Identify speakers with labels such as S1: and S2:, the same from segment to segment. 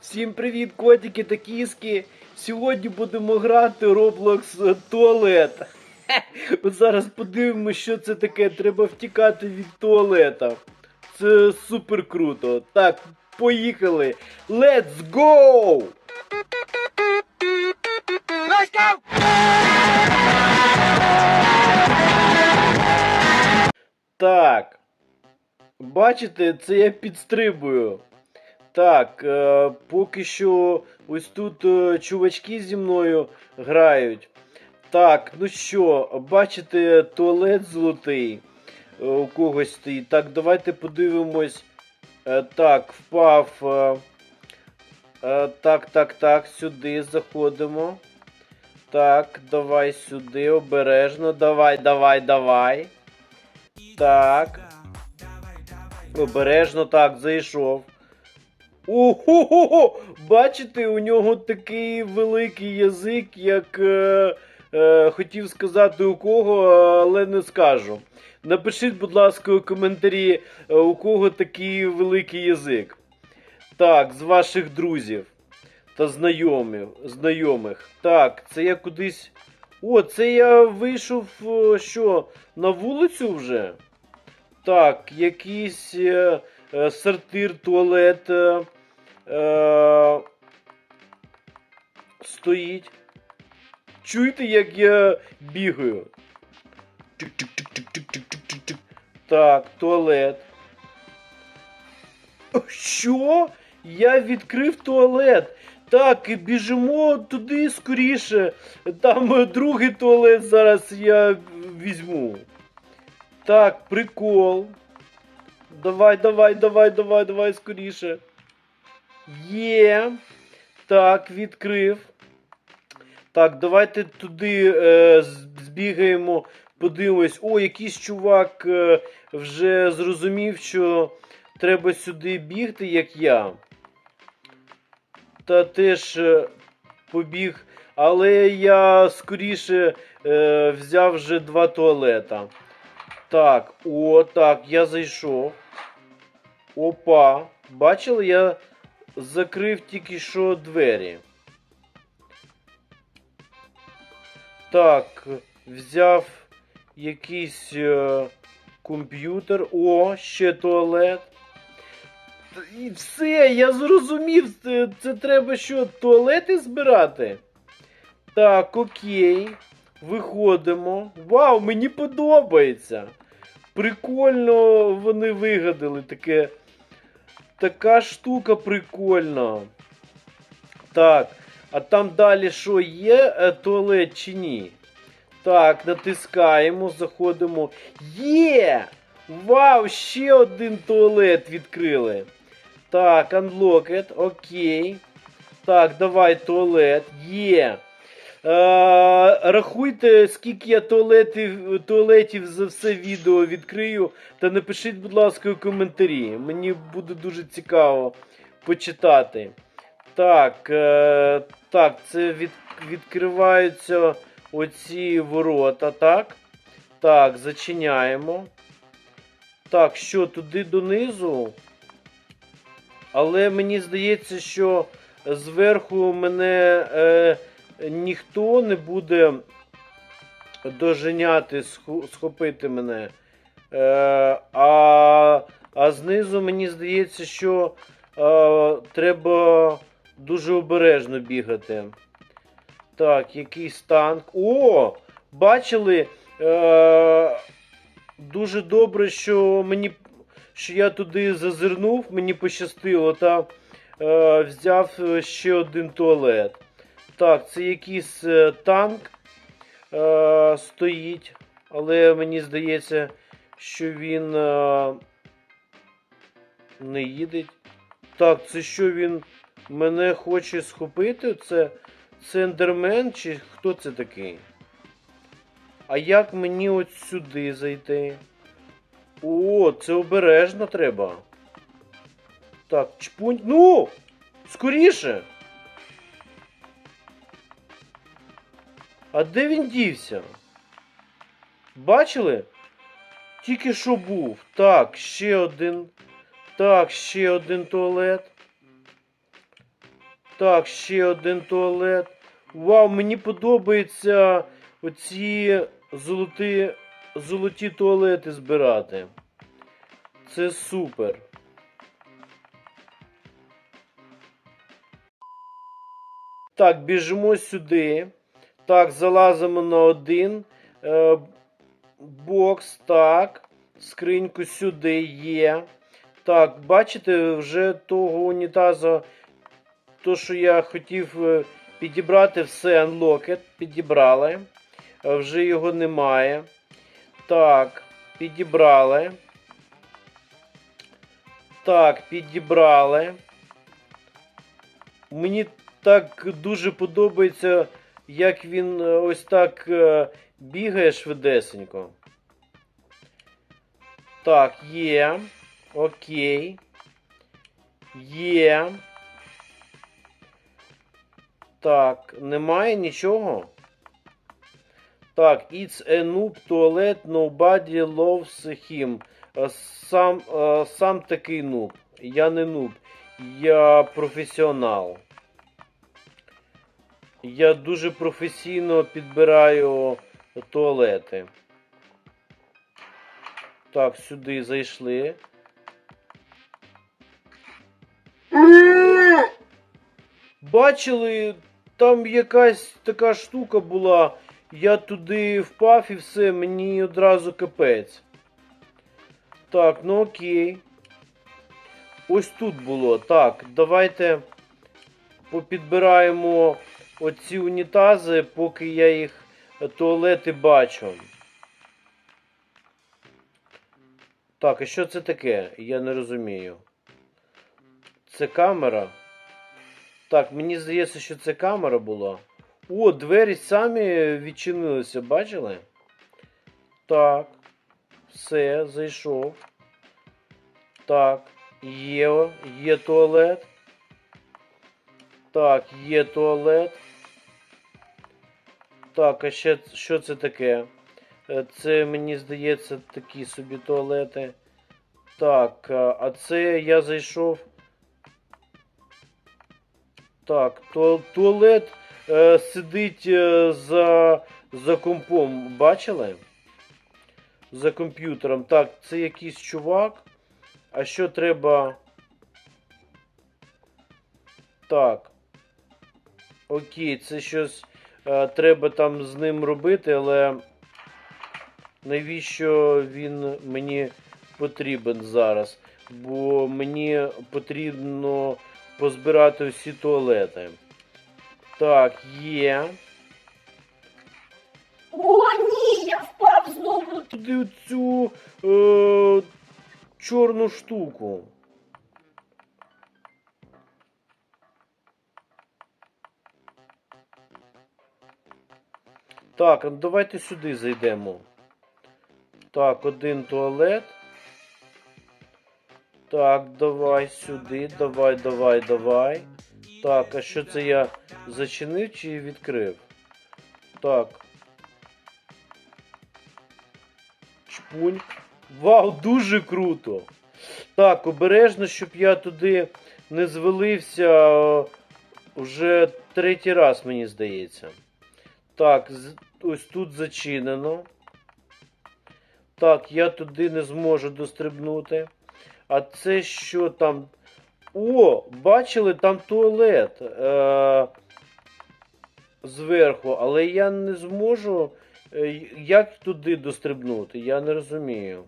S1: Всім привіт, котики та кіски. Сьогодні будемо грати Roblox туалет. Зараз подивимося, що це таке. Треба втікати від туалета. Це супер круто. Так, поїхали. Let's go!
S2: Let's go!
S1: Так. Бачите, це я підстрибую. Так, е, поки що ось тут е, чувачки зі мною грають. Так, ну що, бачите, туалет золотий е, у когось стоїть. Так, давайте подивимось. Е, так, впав. Е, е, так, так, так, сюди заходимо. Так, давай сюди, обережно. Давай, давай, давай. Так. Обережно так, зайшов. Ого! Бачите, у нього такий великий язик, як е, е, хотів сказати у кого, але не скажу. Напишіть, будь ласка, у коментарі, е, у кого такий великий язик. Так, з ваших друзів та знайомих. знайомих. Так, це я кудись. О, це я вийшов е, що, на вулицю вже? Так, якийсь е, е, сортир, туалет е, е, стоїть. Чуєте, як я бігаю? Так, туалет. Що? Я відкрив туалет. Так, біжимо туди скоріше. Там другий туалет зараз я візьму. Так, прикол. Давай, давай, давай, давай, давай скоріше. Є. Так, відкрив. Так, давайте туди е, збігаємо, подивимось. О, якийсь чувак е, вже зрозумів, що треба сюди бігти, як я. Та теж е, побіг. Але я скоріше е, взяв вже два туалета. Так, о, так, я зайшов. Опа. Бачили, я закрив тільки що двері. Так, взяв якийсь е, комп'ютер. О, ще туалет. І все, я зрозумів. Це, це треба що, туалети збирати? Так, окей. Виходимо. Вау, мені подобається. Прикольно вони вигадали таке. Така штука прикольна. Так, а там далі що є е, туалет чи ні? Так, натискаємо, заходимо. Є! Вау, ще один туалет відкрили. Так, unlocked, окей. Так, давай туалет. Є. Е, рахуйте, скільки я туалетів, туалетів за все відео відкрию. Та напишіть, будь ласка, у коментарі. Мені буде дуже цікаво почитати. Так, е, так, це від, відкриваються оці ворота, так? Так, зачиняємо. Так, що, туди донизу? Але мені здається, що зверху мене е, ніхто не буде доженяти, схопити мене. Е, а, а знизу мені здається, що е, треба дуже обережно бігати. Так, якийсь танк. О! Бачили? Е, дуже добре, що мені що я туди зазирнув, мені пощастило та е, взяв е, ще один туалет. Так, це якийсь е, танк е, стоїть, але мені здається, що він е, не їде. Так, це що він мене хоче схопити? Це, це ендермен чи хто це такий? А як мені от сюди зайти? О, це обережно треба. Так, чпунь. Ну! Скоріше! А де він дівся? Бачили? Тільки що був. Так, ще один. Так, ще один туалет. Так, ще один туалет. Вау, мені подобається оці золоті, золоті туалети збирати. Це супер. Так, біжимо сюди. Так, залазимо на один. Е, бокс, так. Скриньку сюди є. Так, бачите, вже того унітазу, то, що я хотів е, підібрати, все Unlocked, підібрали. Е, Вже його немає. Так, підібрали. Так, підібрали. Мені так дуже подобається, як він е, ось так е, бігає швидесенько. Так, є. Окей. Є. Так, немає нічого. Так, it's a noob toilet, nobody loves him. Е, Сам, сам такий нуб. Я не нуб. Я професіонал. Я дуже професійно підбираю туалети. Так, сюди зайшли. Бачили, там якась така штука була. Я туди впав і все, мені одразу капець. Так, ну окей. Ось тут було. Так, давайте попідбираємо оці унітази, поки я їх туалети бачу. Так, а що це таке? Я не розумію. Це камера. Так, мені здається, що це камера була. О, двері самі відчинилися, бачили? Так. Все, зайшов. Так, є, є туалет. Так, є туалет. Так, а ще що це таке? Е, Це, мені здається, такі собі туалети. Так, а а це я зайшов. Так, ту, туалет е, сидить е, за, за компом. Бачили? За комп'ютером. Так, це якийсь чувак. А що треба. Так. Окей, це щось е, треба там з ним робити, але навіщо він мені потрібен зараз? Бо мені потрібно позбирати всі туалети. Так, є.
S2: О, ні, я впав знову.
S1: Туди цю е, чорну штуку. Так, а давайте сюди зайдемо. Так, один туалет. Так, давай сюди. Давай, давай, давай. Так, а що це я зачинив чи відкрив? Так. Чпунь. Вау, дуже круто! Так, обережно, щоб я туди не звалився е, вже третій раз, мені здається. Так, ось тут зачинено. Так, я туди не зможу дострибнути. А це що там? О, бачили, там туалет е- зверху, але я не зможу. е, Як туди дострибнути? Я не розумію.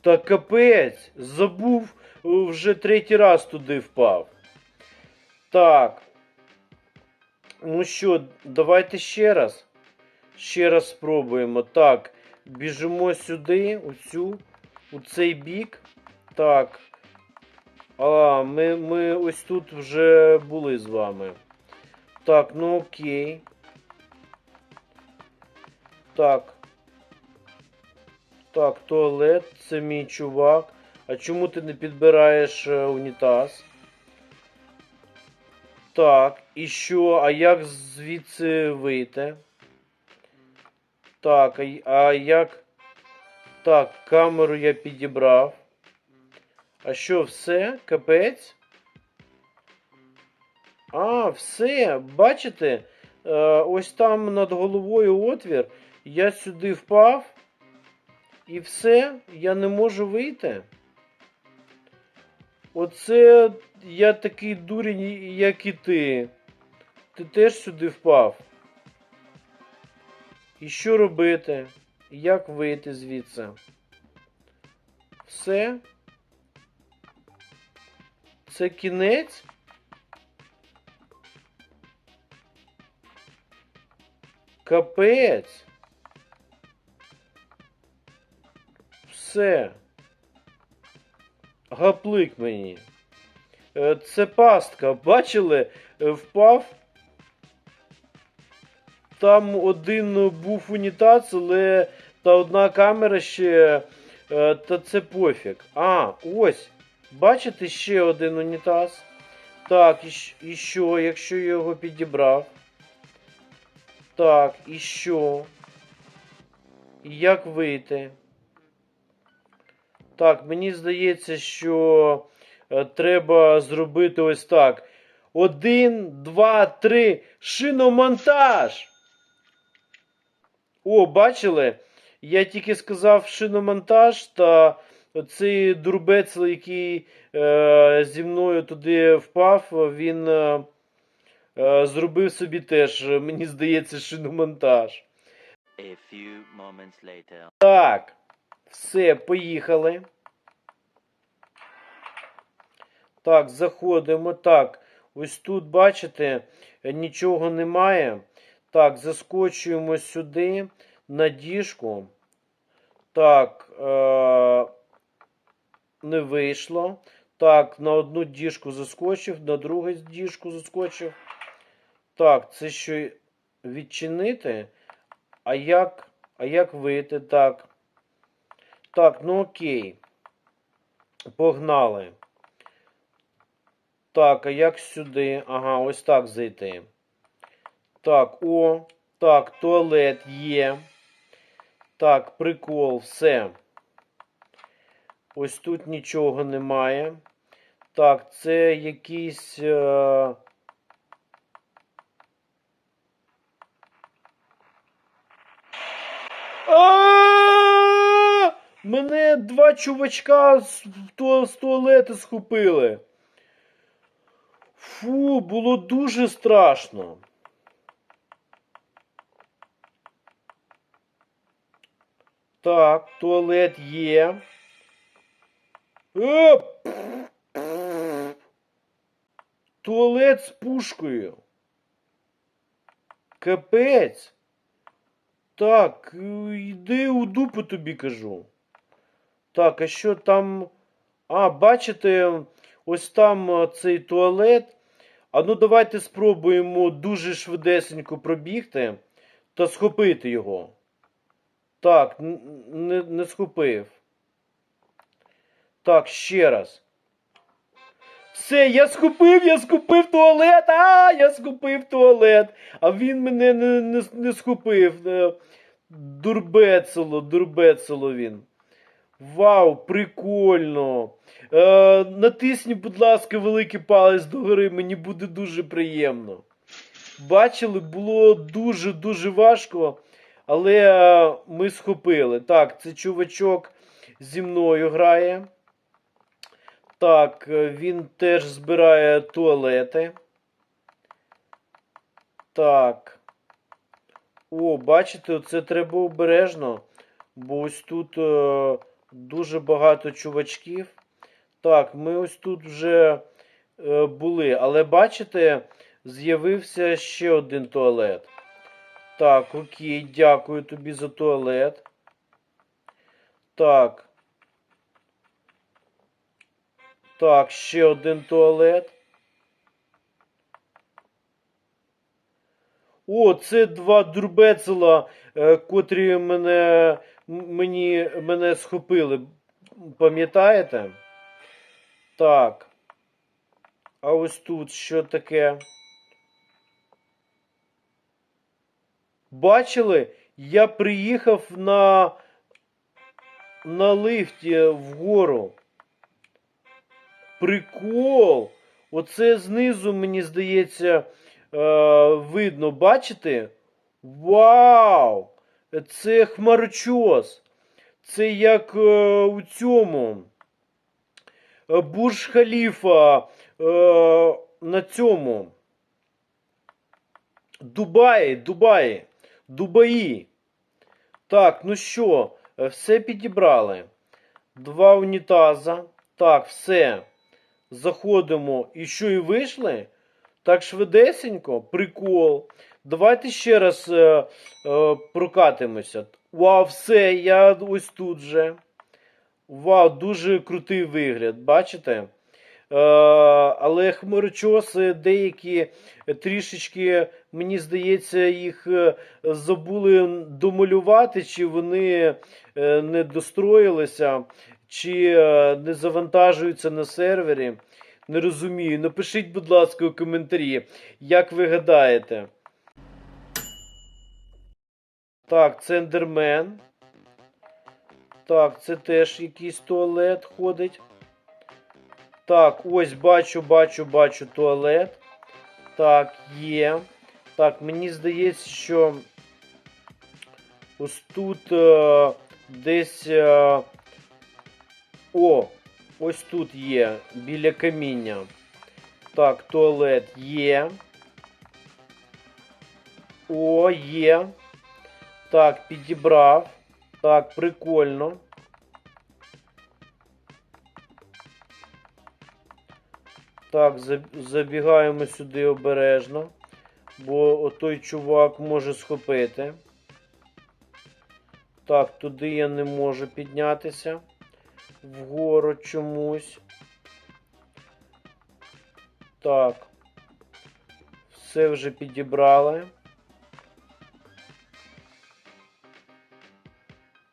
S1: Та капець, забув, е, вже третій раз туди впав. Так. Ну що, давайте ще раз. Ще раз спробуємо. Так, біжимо сюди, у цю, у цей бік. Так. А, ми, ми ось тут вже були з вами. Так, ну окей. Так. Так, туалет, це мій чувак. А чому ти не підбираєш е, унітаз? Так, і що? А як звідси вийти? Так, а, як. Так, камеру я підібрав. А що, все? Капець? А, все, бачите? Е, ось там над головою отвір. Я сюди впав. І все, я не можу вийти. Оце я такий дурень, як і ти. Ти теж сюди впав. І що робити? Як вийти звідси? Все? Це кінець? Капець. Все. Гаплик мені. Е, Це пастка. Бачили? Е, Впав. Там один був унітаз, але та одна камера ще. е, Та це пофіг. А, ось. Бачите ще один унітаз. Так, і, що, якщо я його підібрав? Так, і що? І як вийти? Так, мені здається, що е, треба зробити ось так. Один, два, три. Шиномонтаж! О, бачили? Я тільки сказав шиномонтаж, та цей дурбецел, який е, зі мною туди впав, він е, е, зробив собі теж, мені здається, шиномонтаж.
S3: A few moments later.
S1: Так, все, поїхали. Так, заходимо. Так, ось тут, бачите, нічого немає. Так, заскочуємо сюди на діжку. Так, е- не вийшло. Так, на одну діжку заскочив, на другу діжку заскочив. Так, це що відчинити? А як, а як вийти? Так. Так, ну окей. Погнали. Так, а як сюди? Ага, ось так зайти. Так, о, так, туалет є. Так, прикол, все. Ось тут нічого немає. Так, це якийсь. Е... А! Мене два чувачка з, ту- з туалету схопили. Фу, було дуже страшно. Так, туалет є. Оп! Туалет з пушкою. Капець. Так, е, йди у дупу тобі кажу. Так, а що там. А, бачите, ось там е, цей туалет. А ну давайте спробуємо дуже швидесенько пробігти та схопити його. Так, не, не схопив. Так, ще раз. Все, я схопив, я схопив туалет. А, я схопив туалет. А він мене не, не, не схопив. Е, Дурбецело, дурбецело він. Вау, прикольно. Е, натисні, будь ласка, великий палець догори, мені буде дуже приємно. Бачили, було дуже-дуже важко, але е, ми схопили. Так, це чувачок зі мною грає. Так, е, він теж збирає туалети. Так. О, бачите, це треба обережно, бо ось тут е, дуже багато чувачків. Так, ми ось тут вже е, були, але бачите, з'явився ще один туалет. Так, окей, дякую тобі за туалет. Так. Так, ще один туалет. О, це два дурбецела, е, котрі мене, мені, мене схопили. Пам'ятаєте? Так. А ось тут що таке? Бачили? Я приїхав на, на лифті вгору. Прикол! Оце знизу, мені здається, е, видно, бачите? Вау! Це хмарочос. Це як е, у цьому. е, Бурж Халіфа е, на цьому. Дубаї, Дубаї, Дубаї. Так, ну що, е, все підібрали. Два унітаза. Так, все. Заходимо. І що, і вийшли? Так швидесенько, прикол. Давайте ще раз е, е, прокатимося. Вау, все, я ось тут же. Вау, дуже крутий вигляд, бачите? Е, але хмарочоси деякі трішечки, мені здається, їх е, забули домалювати, чи вони е, не достроїлися, чи е, не завантажуються на сервері. Не розумію. Напишіть, будь ласка, у коментарі, як ви гадаєте. Так, це ендермен. Так, це теж якийсь туалет ходить. Так, ось бачу, бачу, бачу туалет. Так, є. Так, мені здається, що ось тут е, десь. Е, о, ось тут є, біля каміння. Так, туалет є. О, є. Так, підібрав. Так, прикольно. Так, забігаємо сюди обережно, бо отой чувак може схопити. Так, туди я не можу піднятися. Вгору чомусь. Так. Все вже підібрали.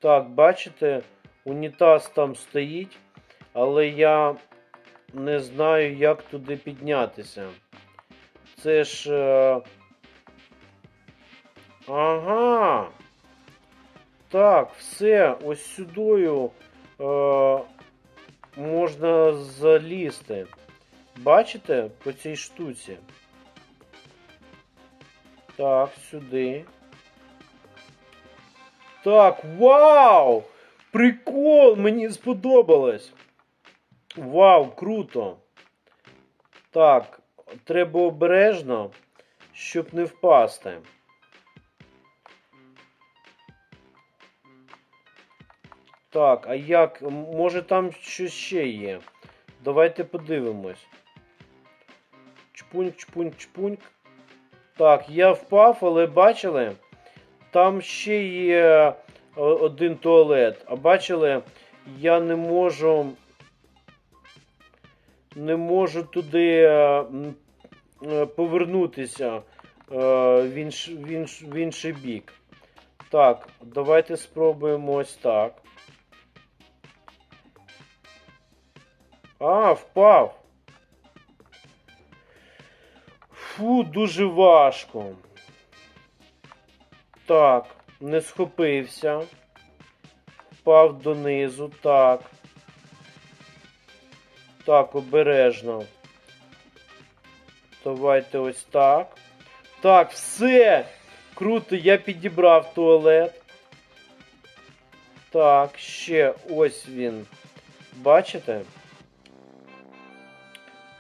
S1: Так, бачите, унітаз там стоїть, але я не знаю, як туди піднятися. Це ж. е, Ага. Так, все, ось сюдою е, можна залізти. Бачите по цій штуці? Так, сюди. Так, вау! Прикол! Мені сподобалось. Вау, круто. Так, треба обережно, щоб не впасти. Так, а як? Може там щось ще є? Давайте подивимось. Чпуньк, чпуньк, чпуньк. Так, я впав, але бачили? Там ще є один туалет. А бачили, я не можу. Не можу туди е, е, повернутися е, в, інш, в, інш, в інший бік. Так, давайте спробуємо ось так. А, впав. Фу, дуже важко. Так, не схопився. Впав донизу, так. Так, обережно. Давайте ось так. Так, все! Круто, я підібрав туалет. Так, ще ось він. Бачите?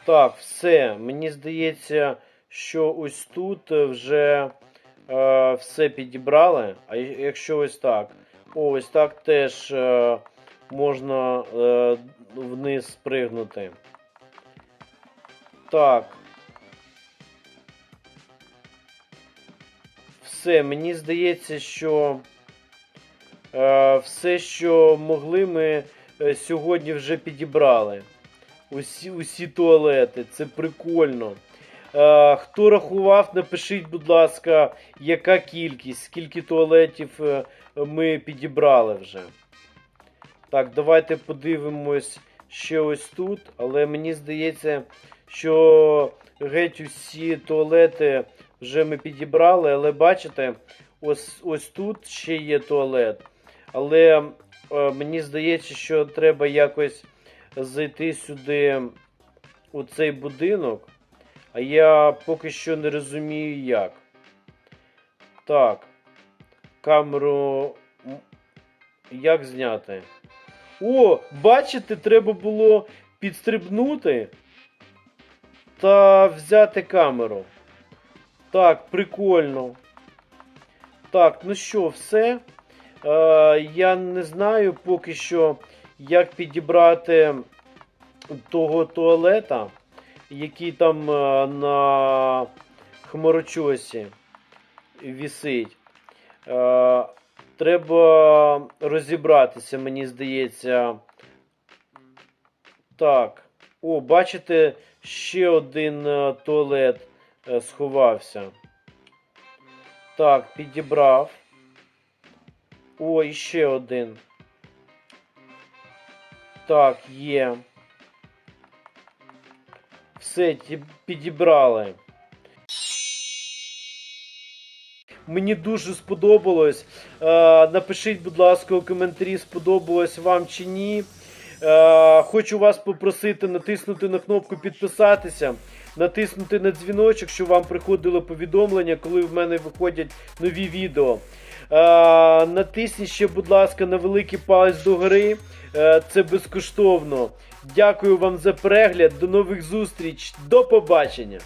S1: Так, все. Мені здається, що ось тут вже е, все підібрали. А якщо ось так. Ось так теж е, можна е, вниз спригнути. Так. Все, мені здається, що е, все, що могли, ми е, сьогодні вже підібрали. Усі, усі туалети. Це прикольно. Е, хто рахував, напишіть, будь ласка, яка кількість, скільки туалетів е, ми підібрали вже. Так, давайте подивимось ще ось тут. Але мені здається, що геть усі туалети вже ми підібрали. Але бачите, ось, ось тут ще є туалет. Але е, мені здається, що треба якось зайти сюди у цей будинок, а я поки що не розумію як. Так. Камеру. Як зняти? О, бачите, треба було підстрибнути та взяти камеру. Так, прикольно. Так, ну що, все. Е, я не знаю поки що, як підібрати того туалета, який там е, на хмарочосі вісить. Е, треба розібратися, мені здається. Так. О, бачите, ще один е, туалет сховався. Так, підібрав. О, і ще один. Так, є. Все, підібрали. Мені дуже сподобалось. Е, напишіть, будь ласка, у коментарі, сподобалось вам чи ні. Е, хочу вас попросити натиснути на кнопку підписатися, натиснути на дзвіночок, щоб вам приходило повідомлення, коли в мене виходять нові відео. Е, натисніть ще, будь ласка, на великий палець до гри. це безкоштовно. Дякую вам за перегляд. До нових зустріч. До побачення.